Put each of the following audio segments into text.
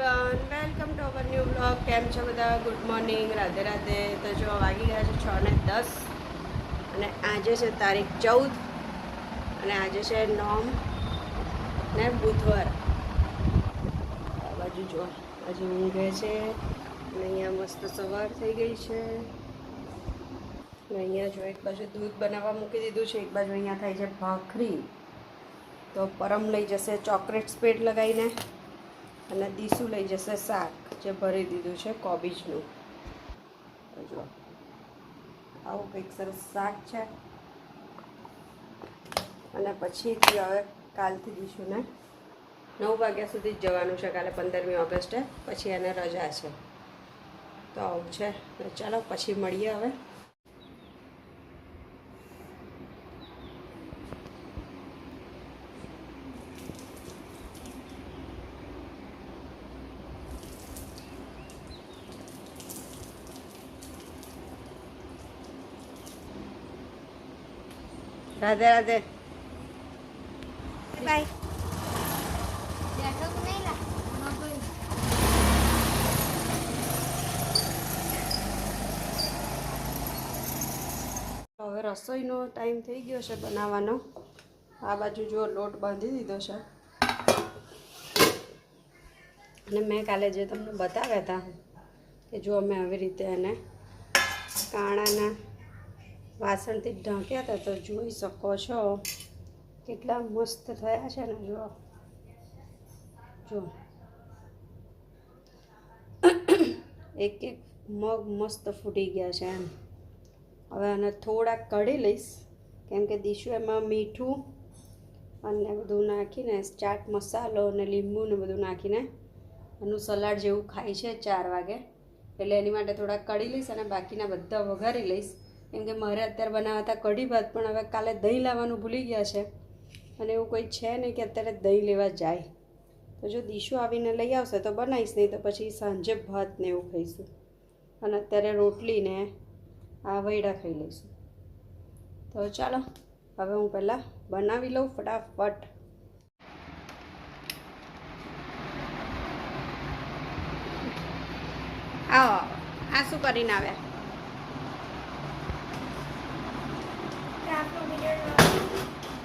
Everyone welcome to our new blog કેમ છો બધા? Good morning Radhe Radhe. તો જો વાગી ગયા છે છ ને દસ. અને આજે છે તારીખ ચૌદ. અને આજે છે નોમ ને બુધવાર. આ બાજુ જો. આજે ઊંઘે છે. અને અહીંયા મસ્ત સવાર થઈ ગઈ છે. અને અહીંયા જો એક બાજુ દૂધ બનાવવા મૂકી દીધું છે. એક બાજુ અહીંયા થાય છે ભાખરી. તો પરમ લઈ જશે ચોકલેટ સ્પેડ લગાવીને. અને દીસુ લઈ જશે શાક, જે ભરી દીધું છે કોબીજનું. જો. આવું કંઈક સરસ શાક છે. અને પછીથી હવે કાલથી દીશુને નવ વાગ્યા સુધી જ જવાનું છે, કાલે પંદરમી ઓગસ્ટે. પછી એને રજા છે. તો આવું છે. ચાલો, પછી મળીએ હવે. રાધે રાધે. બાય. હવે રસોઈનો ટાઈમ થઈ ગયો છે બનાવવાનો. આ બાજુ જો લોટ બાંધી દીધો છે. અને મેં કાલે જે તમને બતાવ્યા હતા કે જો અમે આવી રીતે એને કાણાના વાસણથી ઢાંક્યા હતા, તો જોઈ શકો છો કેટલા મસ્ત થયા છે ને જો જો એક એક મગ મસ્ત ફૂટી ગયા છે એમ. હવે આને થોડાક કઢી લઈશ, કેમ કે દીશુ એમાં મીઠું અને બધું નાખીને, ચાટ મસાલો અને લીંબુ ને બધું નાખીને એનું સલાડ જેવું ખાય છે ચાર વાગે. એટલે એની માટે થોડાક કઢી લઈશ અને બાકીના બધા વઘારી લઈશ. કેમ કે મારે અત્યારે બનાવતા કઢી ભાત, પણ હવે કાલે દહીં લાવવાનું ભૂલી ગયા છે. અને એવું કોઈ છે નહીં કે અત્યારે દહીં લેવા જાય. તો જો દીશું આવીને લઈ આવશે તો બનાવીશ, નહીં તો પછી સાંજે ભાત ને એવું ખાઈશું. અને અત્યારે રોટલીને આ વૈડા ખાઈ લઈશું. તો ચાલો, હવે હું પહેલાં બનાવી લઉં ફટાફટ. આવો, આ શું કરીને આવ્યા?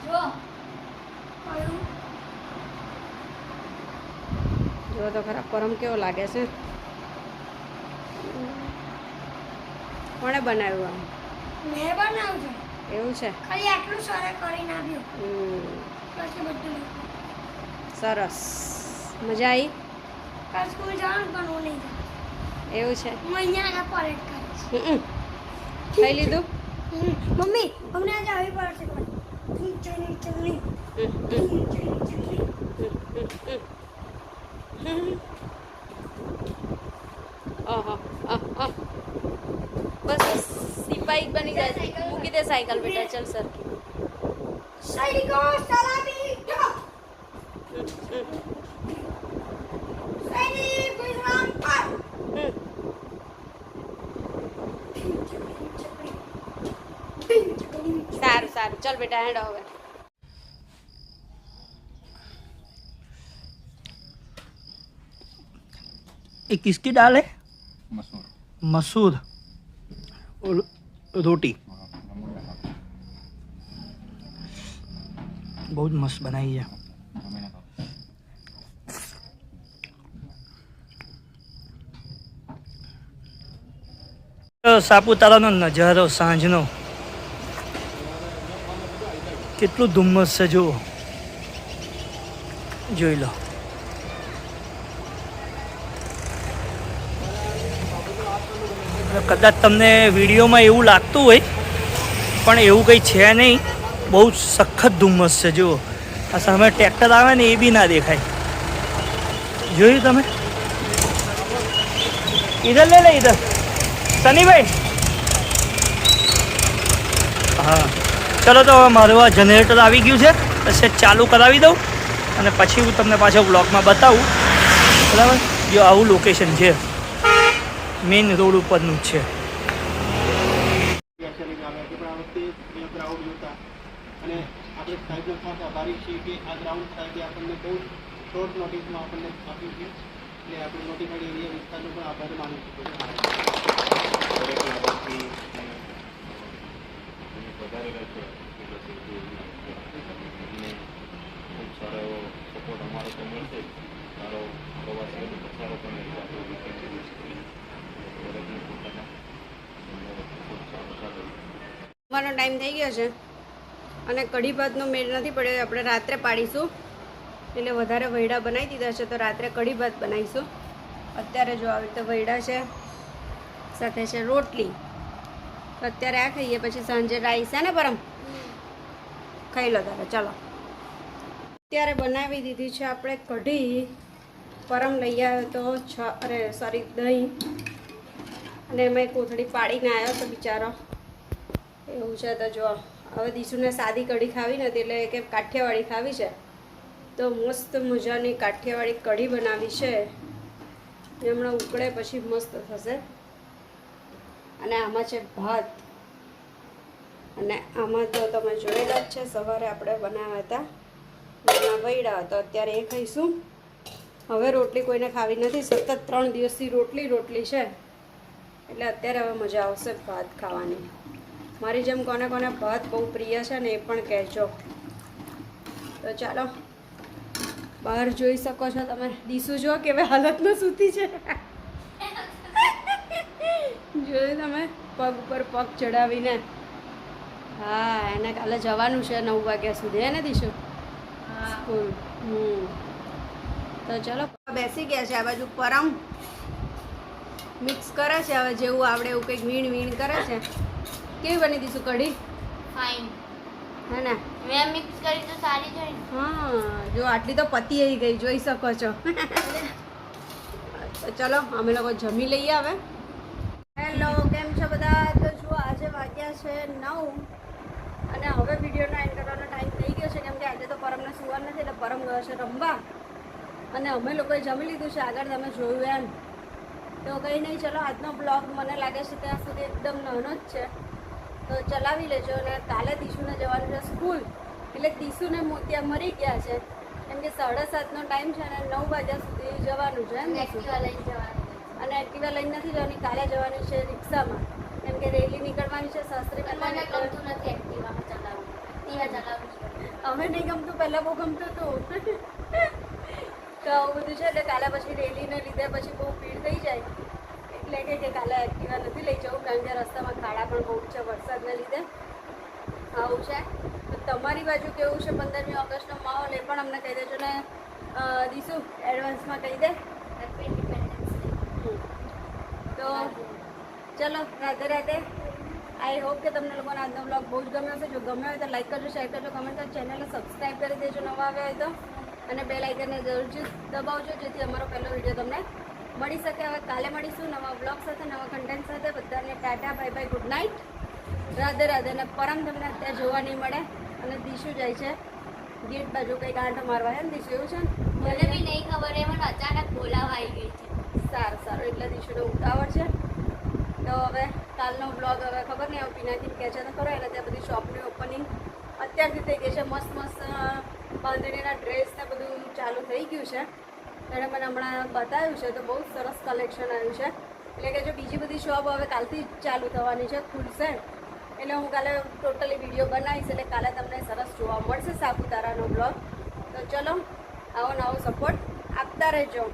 જો. તો ખરા પરમ કેવો લાગે છે? કોણે બનાવ્યું મેં બનાવ્યું છે. એવું છે? ખાલી આટલું સરસ કરીને આવ્યું પછી બધું સરસ. મજા આવી કાલ સ્કૂલ જવાનું પણ હું નહીં એવું છે? હું અહીંયા પરેડ કરીશ. હમ, ખાઈ લીધું. મમ્મી અમને આજે આવી પડશે પણ ચણી ચણી હમ, ચણી ચણી હમ. ઓહો, આહ, આહ. બસ સિપાહી બની જાય મૂકી દે સાયકલ બેટા ચલ સર સૈનિકો સલામી ઠો સૈનિક સારું સારું ચલ બેટા હેડ હવે ये किसकी दाल है मसूर मसूर और रोटी बहुत मस्त बनाई है સાપુતારાનો નજારો સાંજનો કેટલું ધુમ્મસ છે, જુઓ. જોઈ લો. કદાચ તમને વિડીયોમાં એવું લાગતું હોય, પણ એવું કંઈ છે નહીં. બહુ સખત ધુમ્મસ છે, જુઓ. આ સામે ટ્રેક્ટર આવે ને એ બી ના દેખાય. જોયું તમે? ઇધર લે લે ઇધર સનીભાઈ. હા. ચલો તો હવે મારું આ જનરેટર આવી ગયું છે. પછી ચાલુ કરાવી દઉં અને પછી હું તમને પાછો બ્લોગમાં બતાવું. બરાબર? જો આવું લોકેશન છે. મેઇન રોડ ઉપરનું છે. આપણે નોટિફાઈડ એરિયા વિસ્તારનો પણ આભાર માનું છું જમવાનો ટાઈમ થઈ ગયો છે. અને કઢી ભાતનો મેળ નથી પડ્યો. આપણે રાત્રે પાડીશું. એટલે વધારે વૈડા બનાવી દીધા છે, તો રાત્રે કઢી ભાત બનાવીશું. અત્યારે જો આવી રીતે વૈડા છે, સાથે છે રોટલી. અત્યારે આ ખાઈએ, પછી સાંજે રાઈસ છે ને પરમ? ખાઈ લો તારે, ચાલો. અત્યારે બનાવી દીધી છે આપણે કઢી. પરમ લઈ આવ્યો તો છ, અરે સોરી દહીં. અને એમાં કોથળી પાડીને આવ્યો તો બિચારો. એવું છે તો જો, હવે દીશુને સાદી કઢી ખાવી નથી, એટલે કે કાઠિયાવાડી ખાવી છે. તો મસ્ત મજાની કાઠિયાવાડી કઢી બનાવી છે. એ હમણાં ઉકળે પછી મસ્ત થશે. અને આમાં છે ભાત. અને આમાં તો તમે જોયેલા જ છે, સવારે આપણે બનાવ્યા હતા. એમાં વૈડા તો અત્યારે એ ખાઈશું. હવે રોટલી કોઈને ખાવી નથી, સતત ત્રણ દિવસથી રોટલી રોટલી છે. એટલે અત્યારે હવે મજા આવશે ભાત ખાવાની. મારી જેમ કોને કોને ભાત બહુ પ્રિય છે ને એ પણ કહેજો. તો ચાલો, બહાર જોઈ શકો છો તમે. દીસુ જો કેવી હાલતમાં સૂતી છે. જોયું તમે? પગ ઉપર પગ ચડાવીને? હા એને કાલે જવાનું છે નવ વાગ્યા સુધી. હે ને દીશુ? સ્કૂલ. હમ. તો ચલો. બેસી ગયા છે આ બાજુ પરમ મિક્સ કરે છે હવે જેવું આવડે એવું કંઈક વીણ વીણ કરે છે. કેવી બની દીશું કઢી? ફાઇન હે ને? મેં મિક્સ કરી તો સારી થઈ હા જો આટલી તો પતી આવી ગઈ જોઈ શકો છો. તો ચલો અમે લોકો જમી લઈએ હવે હેલો કેમ છો બધા તો જુઓ આજે વાગ્યા છે નવ. અને હવે વિડીયોનો એન્ડ કરવાનો ટાઈમ થઈ ગયો છે. કેમ કે આજે તો પરમને સુવાર નથી એટલે પરમ ગયો છે રમવા અને અમે લોકોએ જમી લીધું છે. આગળ તમે જોયું એમ. તો કંઈ નહીં ચલો આજનો બ્લોગ મને લાગે છે ત્યાં સુધી એકદમ નાનો જ છે. તો ચલાવી લેજો અને કાલે દીશુને જવાનું છે સ્કૂલ. એટલે દીશુને મોતિયા મરી ગયા છે. કેમ કે સાડા સાતનો ટાઈમ છે અને નવ વાગ્યા સુધી જવાનું છે એમ? એક્ટિવા લઈને જવાનું અને એક્ટિવા લઈને નથી જવાની કાલે જવાની છે રિક્ષામાં. કે રેલી નીકળવાની છે શાસ્ત્રી મને ગમતું નથી એક્ટિવામાં ચલાવવું. ત્યાં ચલાવવું છે. હવે નહીં ગમતું પહેલાં બહુ ગમતું હતું. તો આવું બધું છે એટલે કાલે પછી રેલીને લીધે પછી બહુ ભીડ થઈ જાય. એટલે કે કે કાલે એક્ટિવા નથી લઈ જવું કારણ કે રસ્તામાં ખાડા પણ બહુ છે વરસાદને લીધે. આવું છે. તો તમારી બાજુ કેવું છે પંદરમી ઓગસ્ટનો માહોલ એ પણ અમને કહી દેજો ને દીશું એડવાન્સમાં કહી દે. હેપી ઇન્ડિપેન્ડન્સ ડે તો ચલો રાધે રાધે. આઈ હોપ કે તમને લોકોને આજનો બ્લોગ બહુ જ ગમ્યો હશે. જો ગમ્યો હોય તો લાઈક કરજો શેર કરજો કમેન્ટ કરજો ચેનલને સબસ્ક્રાઈબ કરી દેજો નવા આવ્યા હોય તો. અને બે લાઇકનને જરૂરથી દબાવજો જેથી અમારો પહેલો વીડિયો તમને મળી શકે. હવે કાલે મળીશું નવા બ્લોગ સાથે નવા કન્ટેન્ટ સાથે. બધાને tata bye bye good night Radhe Radhe. અને પરમ તમને અત્યારે જોવા નહીં મળે. અને દીશું જાય છે. ગેટ બાજુ કંઈક આંટો મારવા. હે ને દીશુ એવું છે ને? મને બી નહીં ખબર એ મને અચાનક બોલાવા આવી ગઈ છે. સારું સારું. એટલે દીશુને ઉતાવળ છે. તો હવે કાલનો બ્લોગ હવે ખબર નહીં, હવે પીનાથી કહે છે તો ખરો, એટલે ત્યાં બધી શોપની ઓપનિંગ અત્યારથી થઈ ગઈ છે, મસ્ત મસ્ત બાંધણીના ડ્રેસ ને બધું ચાલુ થઈ ગયું છે. એણે મને હમણાં બતાવ્યું છે, તો બહુ સરસ કલેક્શન આવ્યું છે. એટલે કે જો બીજી બધી શોપ હવે કાલથી જ ચાલુ થવાની છે, ખુલશે. એટલે હું કાલે ટોટલી વીડિયો બનાવીશ, એટલે કાલે તમને સરસ જોવા મળશે સાપુતારાનો બ્લોગ તો ચલો, આવો નવો સપોર્ટ આપતા રહેજો.